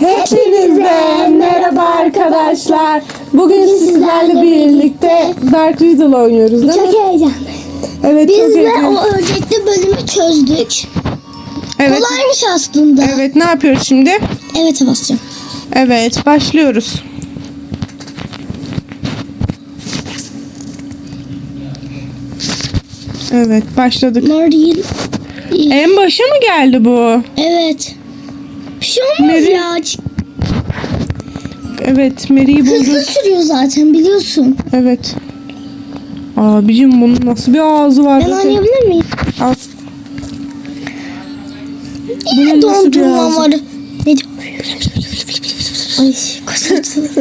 Hepinize merhaba arkadaşlar. Bugün sizlerle birlikte Dark Riddle oynuyoruz değil mi? Çok heyecanlı. Evet Biz çok de heyecanlı. o ördekli bölümü çözdük. Evet. Kolaymış aslında. Evet, ne yapıyoruz şimdi? evet basacağım. Evet başlıyoruz. Evet başladık. İyi. En başa mı geldi bu? Evet. Bir şey olmaz Meri- ya. Evet Mary'i Hızlı bulduk. sürüyor zaten biliyorsun. Evet. Abicim bunun nasıl bir ağzı var? Ben oynayabilir miyim? Al. Yine dondurma var. Ne diyor? Ay kasırtı.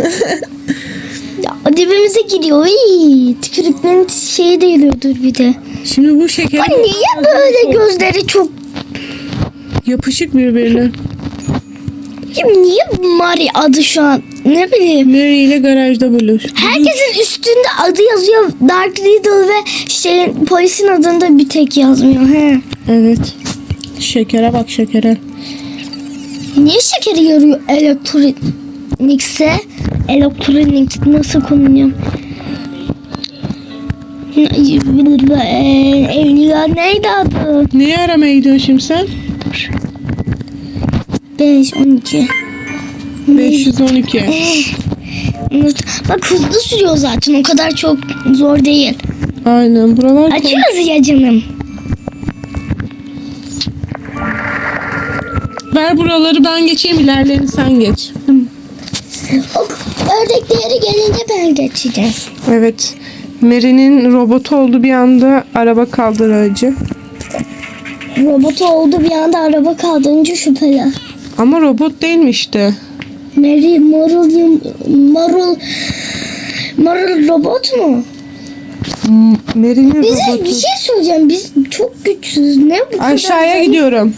ya dibimize gidiyor. Ay, tükürüklerin şeyi değiliyordur bir de. Şimdi bu şeker Ay niye böyle gözleri çok... yapışık birbirine. Ya niye Mari adı şu an? Ne bileyim. Mary ile garajda buluş. Herkesin üstünde adı yazıyor. Dark Riddle ve şeyin polisin adında bir tek yazmıyor. He. Evet. Şekere bak şekere. Niye şekeri yarıyor elektronikse? Elektronik nasıl konuluyor? Evliya neydi adı? Neyi aramaya gidiyorsun şimdi sen? 5, 12. 512. Unut- Bak hızlı sürüyor zaten o kadar çok zor değil. Aynen buralar Açıyoruz ya canım. Ver buraları ben geçeyim ilerlerini sen geç. Ördekleri gelince ben geçeceğim. Evet. Mary'nin robotu oldu bir anda araba kaldırıcı. Robot oldu bir anda araba kaldırınca şüpheli. Ama robot değilmişti. Mary Marul Marul Marul robot mu? Mary'nin Bize bir robotu. şey söyleyeceğim. Biz çok güçsüz. Ne bu kadar? Aşağıya zayıf? gidiyorum.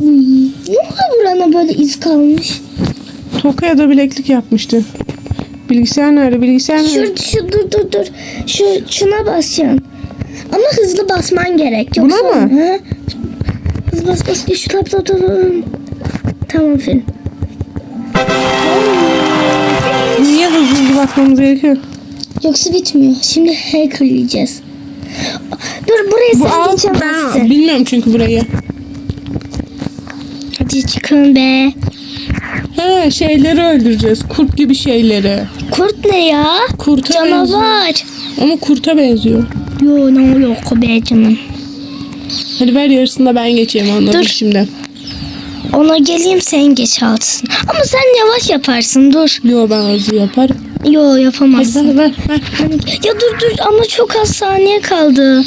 Uy, Ne oldu burana böyle iz kalmış? Toka ya da bileklik yapmıştı. Bilgisayar nerede? Bilgisayar nerede? Şu, şu dur dur dur. Şu şuna basacaksın. Ama hızlı basman gerek. Buna Yoksa, mı? Ha? Hızlı bas bas. Şu tap. Tamam film. Niye hızlı hızlı bakmamız gerekiyor? Yoksa bitmiyor. Şimdi hackerleyeceğiz. Dur buraya Bu sen alt geçemezsin. bilmiyorum çünkü burayı. Hadi çıkın be. He şeyleri öldüreceğiz. Kurt gibi şeyleri. Kurt ne ya? Kurta benziyor. Canavar. Ama kurta benziyor. Yo ne yok be canım. Hadi ver yarısında ben geçeyim anladım Dur. şimdi. Ona geleyim sen geç altısın. Ama sen yavaş yaparsın dur. Yo ben hızlı yaparım. Yo Hadi yapamazsın. ver ver ver. Ya dur dur ama çok az saniye kaldı.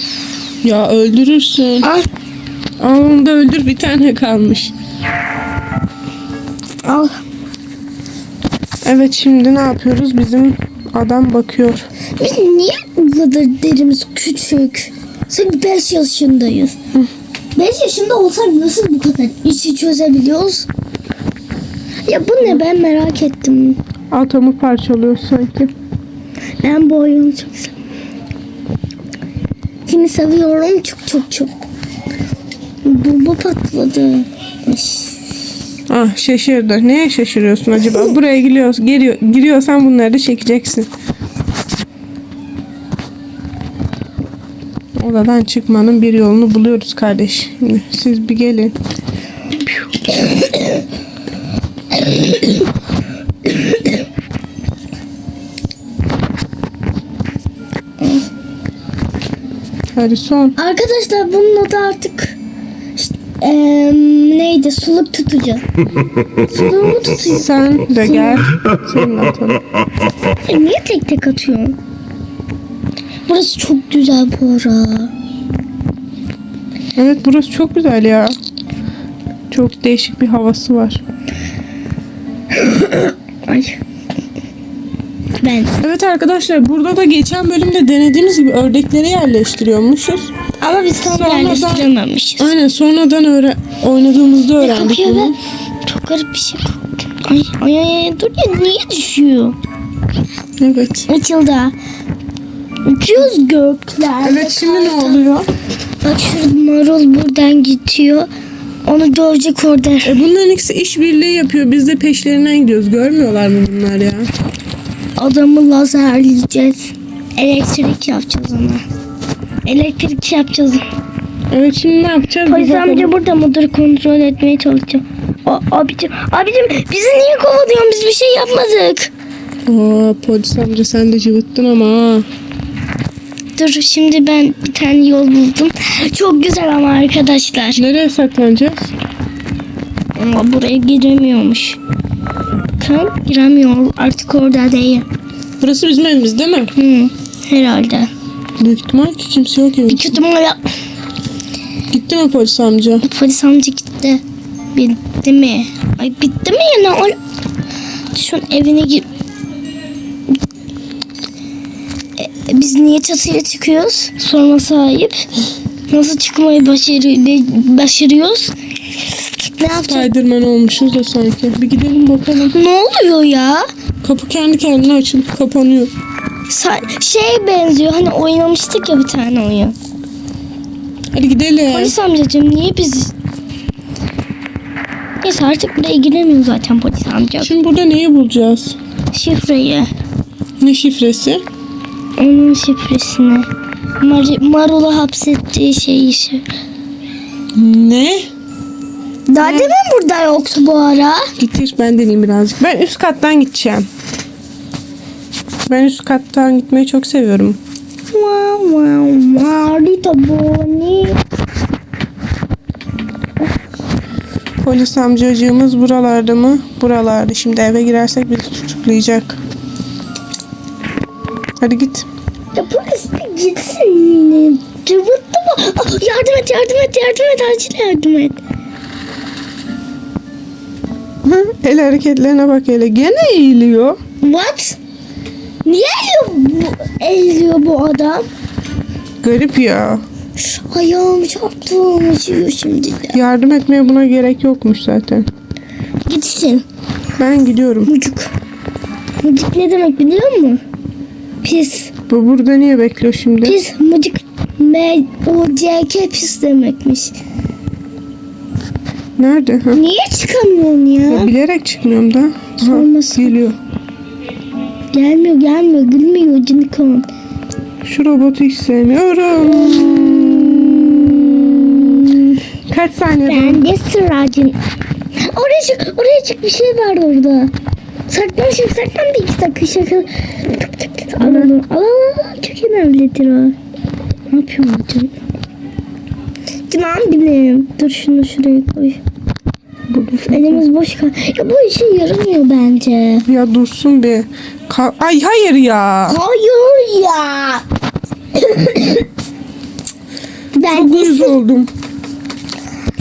Ya öldürürsün. Al Al onu da öldür bir tane kalmış. al. Evet şimdi ne yapıyoruz? Bizim adam bakıyor. Biz niye bu kadar derimiz küçük? Sanki 5 yaşındayız. 5 yaşında olsak nasıl bu kadar işi çözebiliyoruz? Ya bu ne ben merak ettim. Atomu parçalıyor sanki. Ben bu oyunu çok seviyorum. Seni seviyorum çok çok çok. Bomba patladı. Ah şaşırdı. Neye şaşırıyorsun acaba? Buraya giriyorsun, giriyor, giriyorsan bunları da çekeceksin. Odadan çıkmanın bir yolunu buluyoruz kardeş. Şimdi siz bir gelin. Hadi son. Arkadaşlar bunun adı artık işte, eee, neydi suluk tutucu. Suluğu mu tutuyor? Sen de gel. Senin atalım. E, Niye tek tek atıyorsun? Burası çok güzel bu ara. Evet burası çok güzel ya. Çok değişik bir havası var. Ay. Ben. Evet arkadaşlar burada da geçen bölümde denediğimiz gibi ördekleri yerleştiriyormuşuz. Ama biz tam Sonradan- yerleştirememişiz. Aynen sonradan öğre oynadığımızda öğrendik bunu. Çok garip bir şey. Ay ay ay dur ya niye düşüyor? Evet. Açıldı. Uçuyoruz göklerde. Evet şimdi ne oluyor? Bak şurada marul buradan gidiyor. Onu görecek orada. E bunların ikisi işbirliği yapıyor. Biz de peşlerinden gidiyoruz. Görmüyorlar mı bunlar ya? Adamı lazerleyeceğiz. Elektrik yapacağız ona. Elektrik yapacağız. Evet şimdi ne yapacağız? Polis amca burada mıdır kontrol etmeye çalışacağım. A- abicim, abicim bizi niye kovalıyorsun? Biz bir şey yapmadık. Oo, polis amca sen de cıvıttın ama ha. Dur şimdi ben bir tane yol buldum. Çok güzel ama arkadaşlar. Nereye saklanacağız? Ama buraya giremiyormuş. Bakın giremiyor. Artık orada değil. Burası bizim evimiz değil mi? Hı, herhalde. Büyük ihtimal ki kimse yok evde. Kötü mola. Gitti mi polis amca? Polis amca gitti. Bitti mi? Ay bitti mi ya? Şu an evine gir. Biz niye çatıya çıkıyoruz? Sorma sahip. Nasıl çıkmayı başarı başarıyoruz? Ne yapacağız? Spiderman olmuşuz da sanki. Bir gidelim bakalım. Ne oluyor ya? Kapı kendi kendine açılıp kapanıyor. Sa- şey benziyor hani oynamıştık ya bir tane oyun. Hadi gidelim. Polis amcacığım niye biz... Neyse artık buraya giremiyor zaten polis amca. Şimdi burada neyi bulacağız? Şifreyi. Ne şifresi? Onun şifresini. Mar Marul'u hapsettiği şey işi. Ne? Daha demin burada yoktu bu ara. Getir ben deneyeyim birazcık. Ben üst kattan gideceğim. Ben üst kattan gitmeyi çok seviyorum. Wow wow wow. Rita Bonnie. Polis amcacığımız buralarda mı? Buralarda. Şimdi eve girersek bizi tutuklayacak. Hadi git. Ya polis bir gitsin. Cıvıttı mı? Ah, yardım et yardım et yardım et acil yardım et. Hı, El hareketlerine bak hele. Gene eğiliyor. What? Niye eğiliyor bu, eğiliyor bu adam? Garip ya. Ayağım çarptım acıyor şimdi de. Yardım etmeye buna gerek yokmuş zaten. Gitsin. Ben gidiyorum. Mucuk. Mucuk ne demek biliyor musun? Pis. Bu burada niye bekliyor şimdi? Pis. Mucuk. M O C K pis demekmiş. Nerede? Ha? Niye çıkamıyorsun ya? Ya bilerek çıkmıyorum da. Aha, Sormasın. geliyor. Gelmiyor gelmiyor gülmüyor cinikom. Şu robotu hiç sevmiyorum. Kaç saniye? Ben de sıracın. Oraya çık oraya çık bir şey var orada. Saklan şimdi saklan bir iki dakika şaka. Al al al al al. Çok önemlidir o. Ne yapıyorsun canım? Tamam benim. Dur şunu şuraya koy. Elimiz boş kal. Ya bu işe yaramıyor bence. Ya dursun bir. Ka- Ay hayır ya. Hayır ya. ben Çok de uyuz oldum.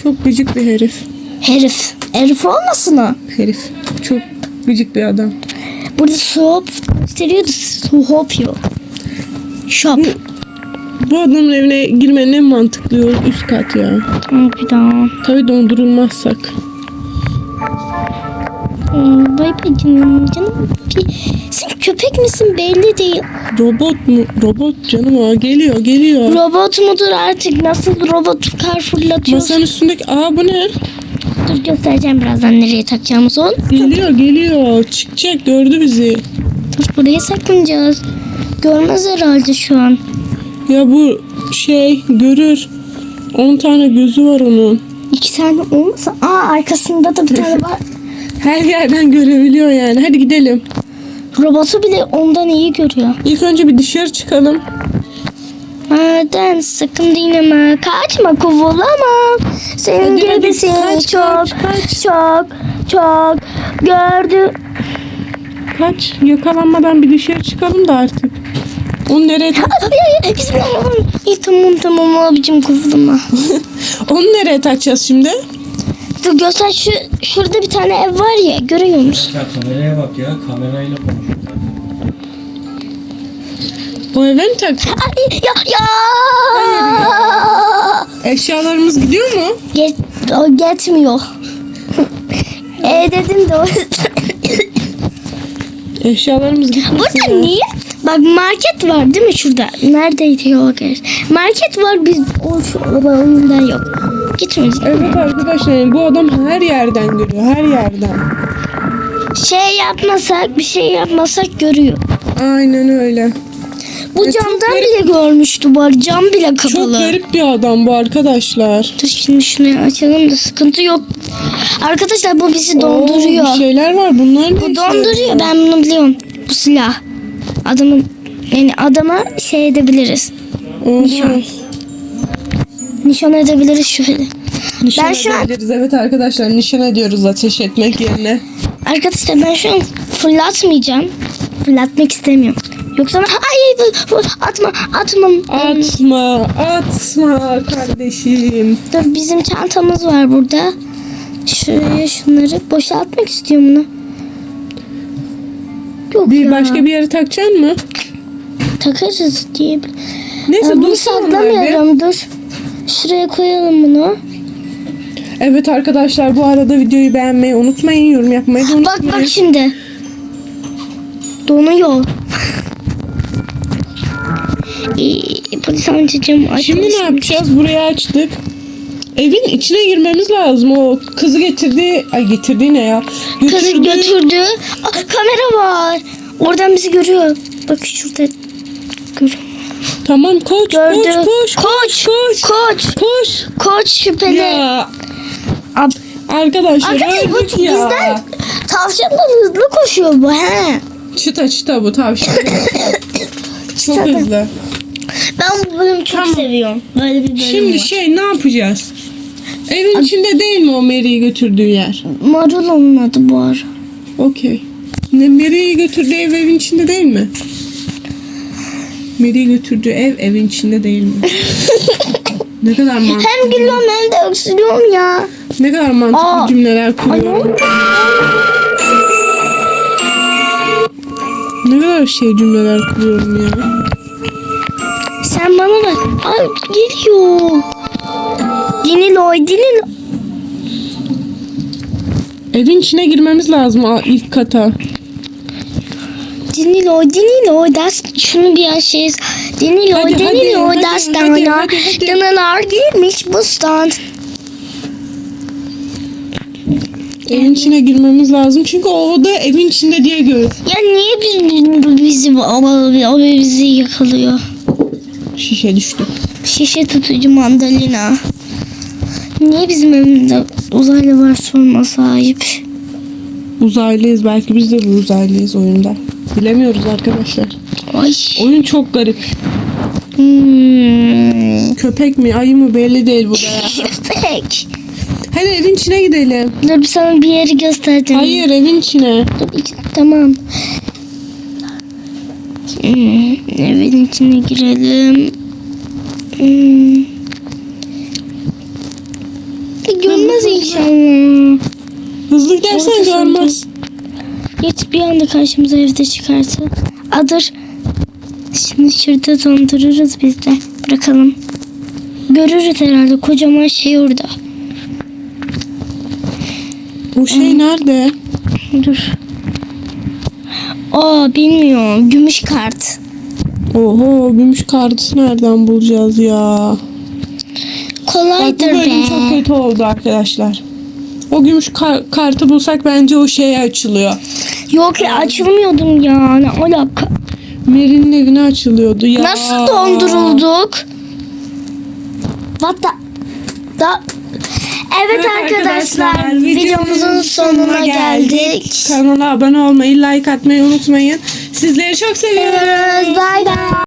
Çok gıcık bir herif. herif. Herif olmasın o. Herif. Çok gıcık bir adam. Burada soğuk gösteriyordu. Soğuk yok. Shop. Bu adamın evine girmenin en mantıklı yolu üst kat ya. Bir daha. Tabii dondurulmazsak. Hmm, Bay bay canım. Canım. Sen köpek misin belli değil. Robot mu? Robot canım o. Geliyor geliyor. Robot mudur artık? Nasıl robot kar fırlatıyorsun? Masanın üstündeki. Aa bu ne? Dur göstereceğim birazdan nereye takacağımızı onu. Geliyor geliyor. Çıkacak gördü bizi. Dur buraya saklanacağız. Görmez herhalde şu an. Ya bu şey görür. 10 tane gözü var onun. İki tane olmasa. Aa arkasında da bir tane var. Her yerden görebiliyor yani. Hadi gidelim. Robotu bile ondan iyi görüyor. İlk önce bir dışarı çıkalım. Maden sakın dinleme. Kaçma kovulama. Senin Hadi, hadi, gibisin kaç, çok kaç, kaç. çok çok gördü. Kaç. Yakalanmadan bir dışarı çıkalım da artık. Onu nereye Bismillah. İyi tamam tamam abicim kovulama. Onu nereye takacağız şimdi? Dur göster şu şurada bir tane ev var ya görüyor musun? Ya kameraya bak ya. Kamerayla konuşuyor. O eve mi tak? Ay, ya ya. Eşyalarımız gidiyor mu? Get, o gitmiyor. e dedim de o. Eşyalarımız gitmesin Burada ya. niye? Bak market var değil mi şurada? Neredeydi o yer? Market var biz o oyunda yok. Gitmedik. Evet arkadaşlar bu adam her yerden görüyor. Her yerden. Şey yapmasak bir şey yapmasak görüyor. Aynen öyle. Bu çok camdan bile görmüştü arada. Cam bile Çok kapalı. garip bir adam bu arkadaşlar. Dur şimdi şunu açalım da sıkıntı yok. Arkadaşlar bu bizi donduruyor. Oo, bir şeyler var. Bunlar ne Bu donduruyor ben bunu biliyorum. Bu silah. Adamın yani adama şey edebiliriz. Oha. Nişan. Nişan edebiliriz şöyle. Nişan Ben şu an-. Evet arkadaşlar nişan ediyoruz ateş etmek yerine. Arkadaşlar ben şu an fırlatmayacağım. Fırlatmak istemiyorum. Yoksa bu- atma atma. Atma, atma kardeşim. Dur bizim çantamız var burada. Şuraya şunları boşaltmak istiyorum bunu. Yok Bir ya. başka bir yere takacaksın mı? takarız diye. Neyse bunu bir. saklamıyorum dur. Şuraya koyalım bunu. Evet arkadaşlar bu arada videoyu beğenmeyi unutmayın. Yorum yapmayı da Bak unutmayın. bak şimdi. Donuyor. Ee, polis amcacığım Şimdi ne yapacağız? Burayı açtık. Evin içine girmemiz lazım. O kızı getirdi. Ay getirdi ne ya? Götürdü. götürdü. Aa, kamera var. Oradan bizi görüyor. Bak şurada. Görüyor. Tamam koş Gördü. koş koş Koş. Koç. koş. Koç şüpheli. Ya Ab- arkadaşlar Arkadaşlar bu ya. bizden tavşandan hızlı koşuyor bu he. Çıta çıta bu tavşan. Çok hızlı. Ben bu bölümü çok seviyorum. Böyle bir bölüm Şimdi var. şey ne yapacağız? Evin içinde değil mi o Mary'i götürdüğü yer? Marul onun adı bu ara. Okey. Ne Mary'i götürdüğü ev evin içinde değil mi? Mary'i götürdüğü ev evin içinde değil mi? ne kadar mantıklı. Hem gülüyorum hem de öksürüyorum ya. Ne kadar mantıklı Aa. cümleler Ay ne kuruyorum. oldu? Ne kadar şey cümleler kuruyorum ya. Sen bana bak. Ay geliyor. Diniloy dinil. Evin içine girmemiz lazım aa, ilk kata. Diniloy diniloy das şunu bir şey. Diniloy Hadi, hadi, diniloy hadi, das hadi, dana. hadi, hadi. Danalar girmiş bustan. Evin içine girmemiz lazım çünkü o oda evin içinde diye gör. Ya niye biz, bizi o bizi yakalıyor? Şişe düştü. Şişe tutucu mandalina. Niye bizim evimizde uzaylı var sorma sahip? Uzaylıyız belki biz de bu uzaylıyız oyunda. Bilemiyoruz arkadaşlar. Ay. Oyun çok garip. Hmm. Köpek mi ayı mı belli değil ya. Köpek. Hadi evin içine gidelim. Dur bir sana bir yeri göstereceğim. Hayır evin içine. Dur, tamam. Hmm, evin içine girelim. Hmm. Görmez inşallah. Hızlı Ortasında. görmez. Geç bir anda karşımıza evde çıkarsa. Adır. Şimdi şurada dondururuz biz de. Bırakalım. Görürüz herhalde kocaman şey orada. O şey nerede? Dur. Aa bilmiyorum. Gümüş kart. Oho gümüş kartı nereden bulacağız ya? Bak bu Kolaydır bölüm be. çok kötü oldu arkadaşlar. O gümüş kar- kartı bulsak bence o şeye açılıyor. Yok ya açılmıyordum ya. Ne alaka? Mary'nin evine açılıyordu ya. Nasıl dondurulduk? What the... Da... Evet, arkadaşlar, videomuzun sonuna geldik. Kanala abone olmayı, like atmayı unutmayın. Sizleri çok seviyoruz. Bye bye.